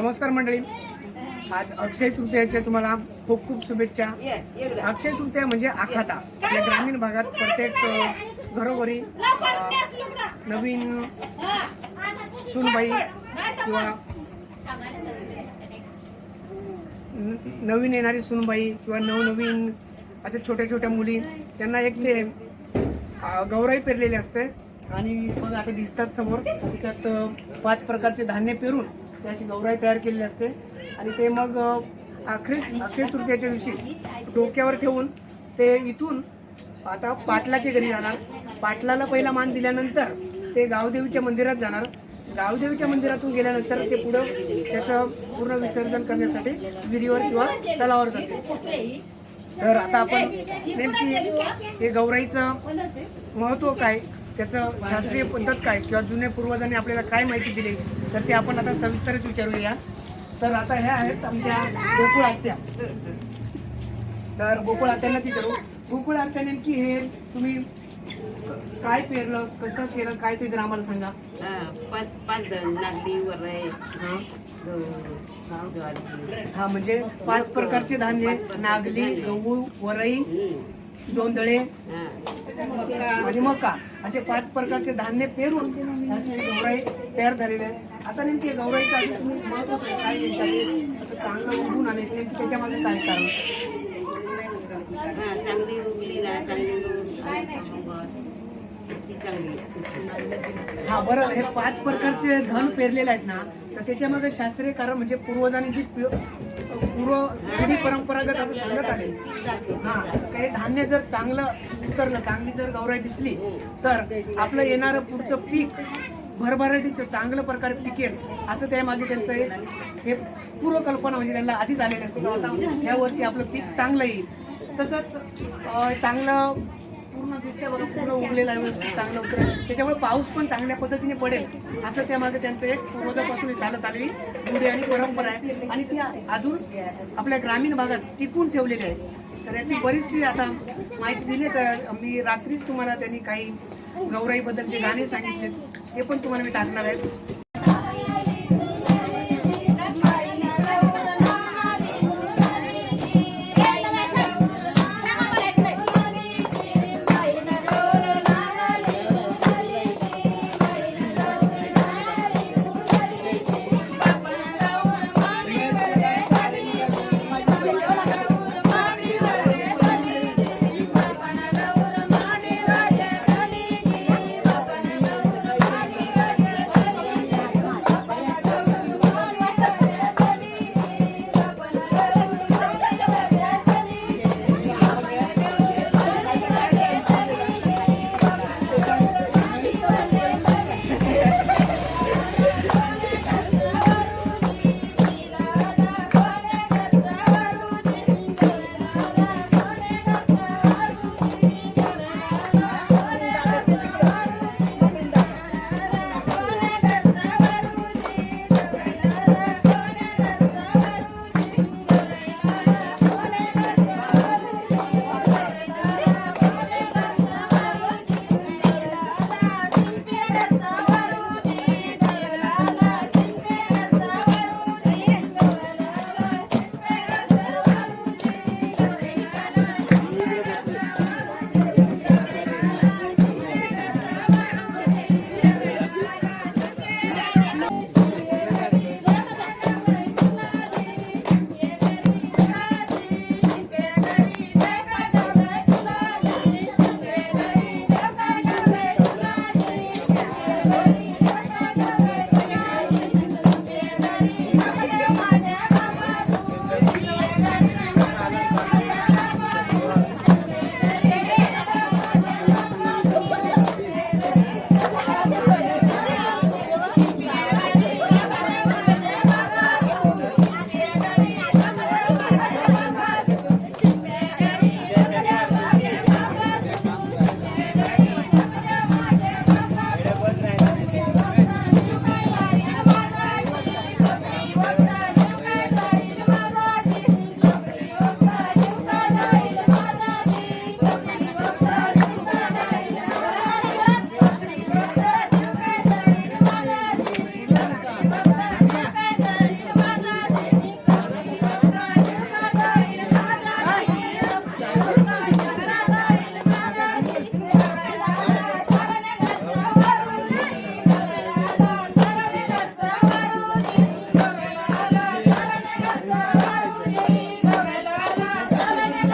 नमस्कार मंडळी. आज अक्षय तृतीयाच्या तुम्हाला खूप खूप शुभेच्छा. अक्षय तृतीया म्हणजे आखाता. या ग्रामीण भागात प्रत्येक घरोघरी नवीन सुनबाई किंवा न- नवीन येणारी सुनबाई किंवा नवनवीन अशा छोट्या छोट्या मुली त्यांना एक ते गौराई पेरलेली असते. आणि मग आता दिसतात समोर. त्याच्यात पाच प्रकारचे धान्य पेरून त्याची गौराई तयार केलेली असते. आणि ते मग अ, अक्षय तृतीयाच्या दिवशी डोक्यावर ठेवून ते इथून आता पाटलाच्या घरी जाणार. पाटलाला पहिला मान दिल्यानंतर ते गावदेवीच्या मंदिरात जाणार. गावदेवीच्या मंदिरातून गेल्यानंतर ते पुढं त्याचं पूर्ण विसर्जन करण्यासाठी विहिरीवर किंवा तलावावर जाते. तर आता आपण नेमकी हे गौराईचं महत्त्व काय? त्याचं शास्त्रीय पद्धत काय? किंवा जुन्या पूर्वजांनी आपल्याला काय माहिती दिली? तर ते आपण आता सविस्तरच विचारूया. तर आता ह्या आहेत आमच्या गोकुळ आत्या. तर गोकुळ आत्यांना ती करू गोकुळ आत्या नेमकी हे तुम्ही काय पेरलं कसं केलं काय ते जर आम्हाला सांगा. हा, पाच पाच वरय हा. म्हणजे पाच प्रकारचे धान्य नागली गहू वरई जोंधळे. आणि मका. असे पाच प्रकारचे धान्य पेरून असे गौराई तयार झालेले आहे आता नेमकी गौराईचं आधी तुम्ही महत्त्व सांगा काय नेमकं ते असं चांगलं उगून आले नेमकी त्याच्यामागे काय कारण? हा, चांगली उगली ना चांगली उगवत. शेती चांगली हा बरं हे पाच प्रकारचे धन पेरलेले आहेत ना तर त्याच्यामागे शास्त्रीय कारण म्हणजे पूर्वजांनी जी पि- पूर्व पिढी परंपरागत असं सांगत आले हा काही धान्य जर चांगलं उतरलं चांगली जर गौराई दिसली तर आपलं येणारं पुढचं पीक भरभराटीचं चांगलं प्रकारे पिकेल असं त्यामागे त्यांचं एक हे पूर्वकल्पना म्हणजे त्यांना आधीच आलेली असते. किंवा आता या वर्षी आपलं पीक चांगलं येईल. तसंच चांगलं पूर्ण दिसतंय बघा पूर्ण उगलेलं आहे व्यवस्थित चांगलं उतरेल. त्याच्यामुळे पाऊस पण चांगल्या पद्धतीने पडेल असं त्यामागे त्यांचं एक पूर्वजापासून चालत आलेली रूढी आणि परंपरा आहे. आणि ती अजून आपल्या ग्रामीण भागात टिकून ठेवलेली आहे. तर याची बरीचशी आता माहिती दिली तर मी रात्रीच तुम्हाला त्यांनी काही गौराईबद्दलचे गाणे सांगितले. ते पण तुम्हाला मी टाकणार आहे.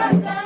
Bye.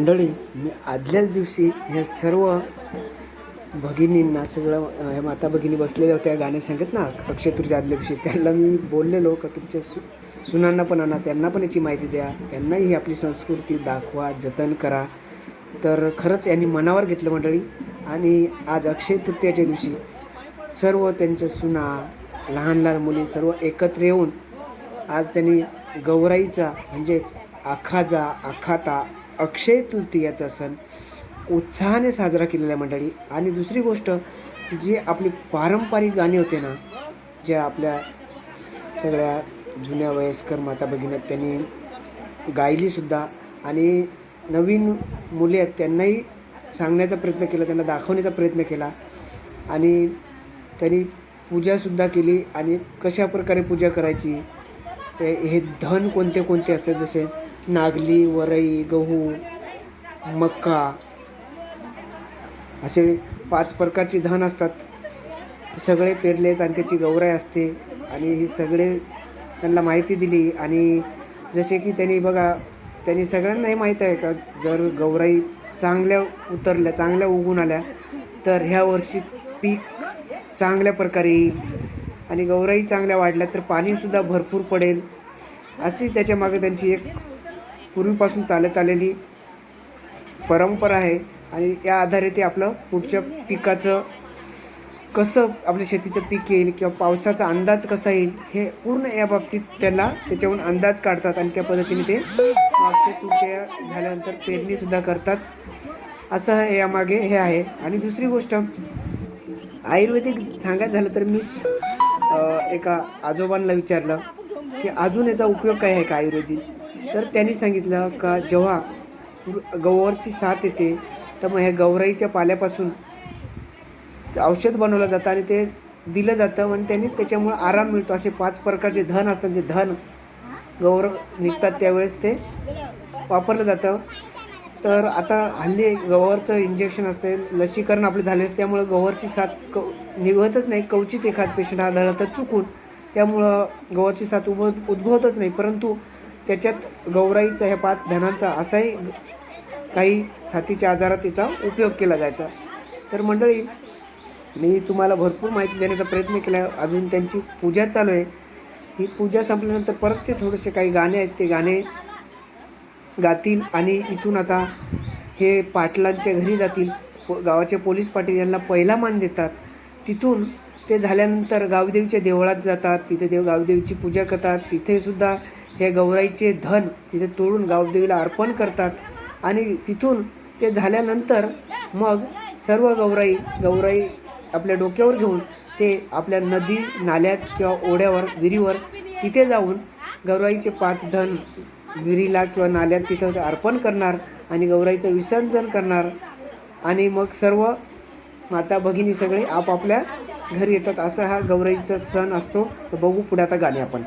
मंडळी मी आदल्याच दिवशी ह्या सर्व भगिनींना सगळं ह्या माता भगिनी बसलेल्या होत्या गाणे सांगत ना अक्षय तृतीया आदल्या दिवशी. त्यांना मी बोललेलो का तुमच्या सु सुनांना पण आणा त्यांना पण याची माहिती द्या. त्यांनाही ही आपली संस्कृती दाखवा जतन करा. तर खरंच यांनी मनावर घेतलं मंडळी. आणि आज अक्षय तृतीयाच्या दिवशी सर्व त्यांच्या सुना लहान लहान मुली सर्व एकत्र येऊन आज त्यांनी गौराईचा म्हणजेच आखाजा आखाता अक्षय तृतीयाचा सण उत्साहाने साजरा केलेला मंडळी. आणि दुसरी गोष्ट जी आपली पारंपरिक गाणी होते ना ज्या आपल्या सगळ्या जुन्या वयस्कर माता भगिनी त्यांनी गायलीसुद्धा आणि नवीन मुले आहेत त्यांनाही सांगण्याचा प्रयत्न केला त्यांना दाखवण्याचा प्रयत्न केला. आणि त्यांनी पूजासुद्धा केली. आणि कशा प्रकारे पूजा करायची हे हे धन कोणते कोणते असतात जसे नागली वरई गहू मक्का असे पाच प्रकारचे धन असतात. ते सगळे पेरलेत आणि त्याची गौराई असते. आणि हे सगळे त्यांना माहिती दिली आणि जसे की त्यांनी बघा त्यांनी सगळ्यांना हे माहीत आहे का जर गौराई चांगल्या उतरल्या चांगल्या उगून आल्या तर ह्या वर्षी पीक चांगल्या प्रकारे येईल. आणि गौराई चांगल्या वाढल्या तर पाणीसुद्धा भरपूर पडेल. अशी त्याच्यामागे त्यांची एक पूर्वीपासून चालत आलेली परंपरा आहे आणि या आधारे ते आपलं पुढच्या पिकाचं कसं आपल्या शेतीचं पीक येईल किंवा पावसाचा अंदाज कसा येईल हे पूर्ण या बाबतीत त्याला त्याच्याहून अंदाज काढतात आणि त्या पद्धतीने ते मागचे तुटया झाल्यानंतर पेरणीसुद्धा करतात. असं हे यामागे हे आहे. आणि दुसरी गोष्ट आयुर्वेदिक सांगायचं झालं तर मीच एका आजोबांना विचारलं की अजून याचा उपयोग काय आहे का आयुर्वेदिक? तर त्यांनी सांगितलं का जेव्हा गौवरची साथ येते तर मग ह्या गौराईच्या पाल्यापासून औषध बनवलं जातं आणि ते दिलं जातं आणि त्यांनी त्याच्यामुळं आराम मिळतो. असे पाच प्रकारचे धन असतात. ते धन गौर निघतात त्यावेळेस ते वापरलं जातं. तर आता हल्ली गवरचं इंजेक्शन असते लसीकरण आपले झाले असते त्यामुळं गवरची साथ क निघतच नाही. कवचित एखाद पेशंट आढळला तर चुकून त्यामुळं गवरची साथ उभ उद्भवतच नाही. परंतु त्याच्यात गौराईचा ह्या पाच धनांचा असाही काही साथीच्या आजारात तिचा उपयोग केला जायचा. तर मंडळी मी तुम्हाला भरपूर माहिती देण्याचा प्रयत्न केला. अजून त्यांची पूजा चालू आहे. ही पूजा संपल्यानंतर परत ते थोडेसे काही गाणे आहेत. ते गाणे गातील आणि इथून आता हे पाटलांच्या घरी जातील. पो- गावाचे पोलीस पाटील यांना पहिला मान देतात. तिथून ते झाल्यानंतर गावदेवीच्या देवळात जातात. तिथे देव गावदेवीची पूजा करतात. तिथेसुद्धा हे गौराईचे धन तिथे तोडून गावदेवीला अर्पण करतात. आणि तिथून ते झाल्यानंतर मग सर्व गौराई गौराई आपल्या डोक्यावर घेऊन ते आपल्या नदी नाल्यात किंवा ओढ्यावर विहिरीवर तिथे जाऊन गौराईचे पाच धन विहिरीला किंवा नाल्यात तिथं अर्पण करणार आणि गौराईचं विसर्जन करणार. आणि मग सर्व माता भगिनी सगळे आपापल्या घरी येतात. असा हा गौराईचा सण असतो. तर बघू पुढे आता गाणे आपण.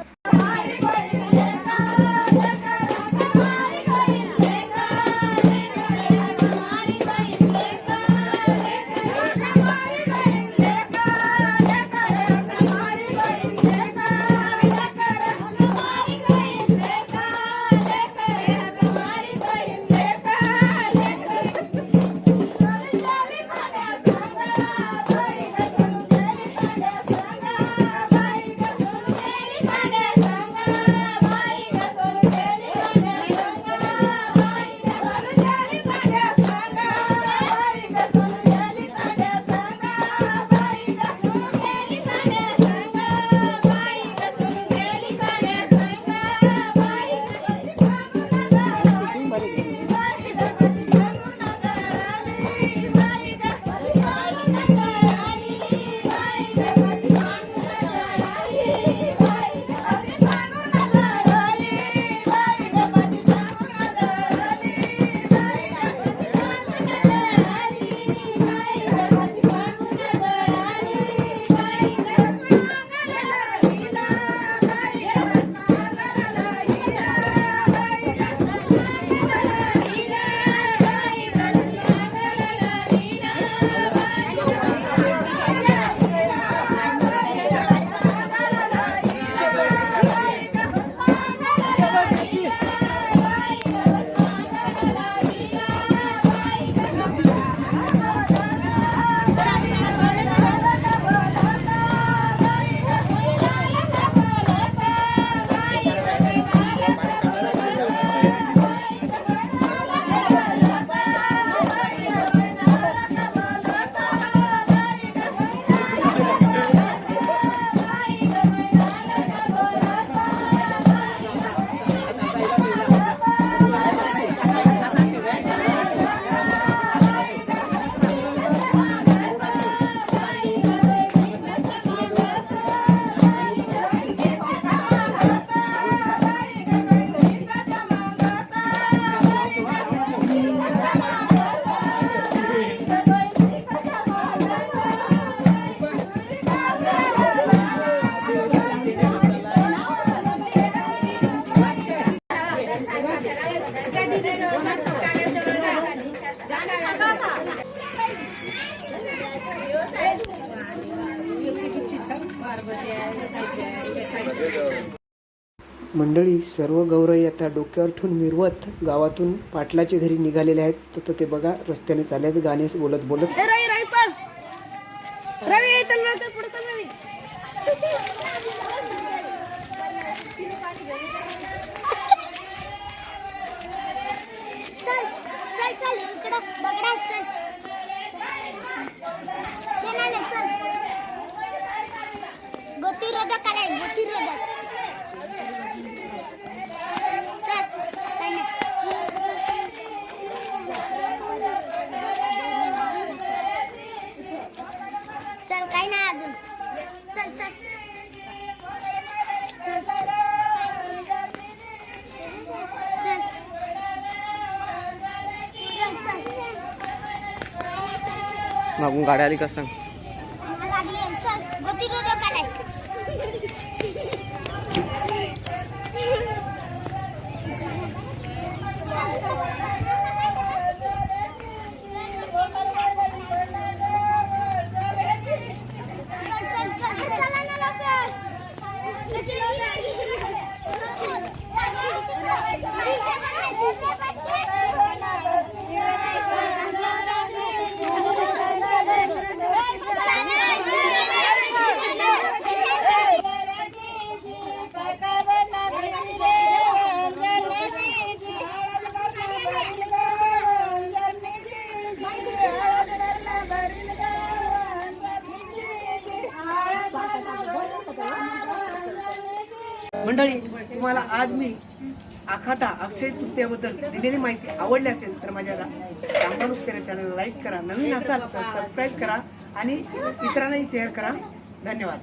मंडळी सर्व गौरव आता डोक्यावर ठेवून मिरवत गावातून पाटलाच्या घरी निघालेले आहेत. तर ते बघा रस्त्याने चालत गाणे बोलत बोलत ए, रवी रवी पण रवी चल ना, चल पुढे चल रवी चल चल चल इकडं बघडा चल सेनाले चल गतिरोधक आलाय गतिरोधक चल काही चल काही नाही अजून चल चल चल चल चल चल मागून गाड्या आली का सांग. अखाता अक्षय तृतीयाबद्दल दिलेली माहिती आवडली असेल तर माझ्या रामबाण उपचार चॅनलला लाईक करा. नवीन असाल तर सबस्क्राईब करा आणि इतरांनाही शेअर करा. धन्यवाद.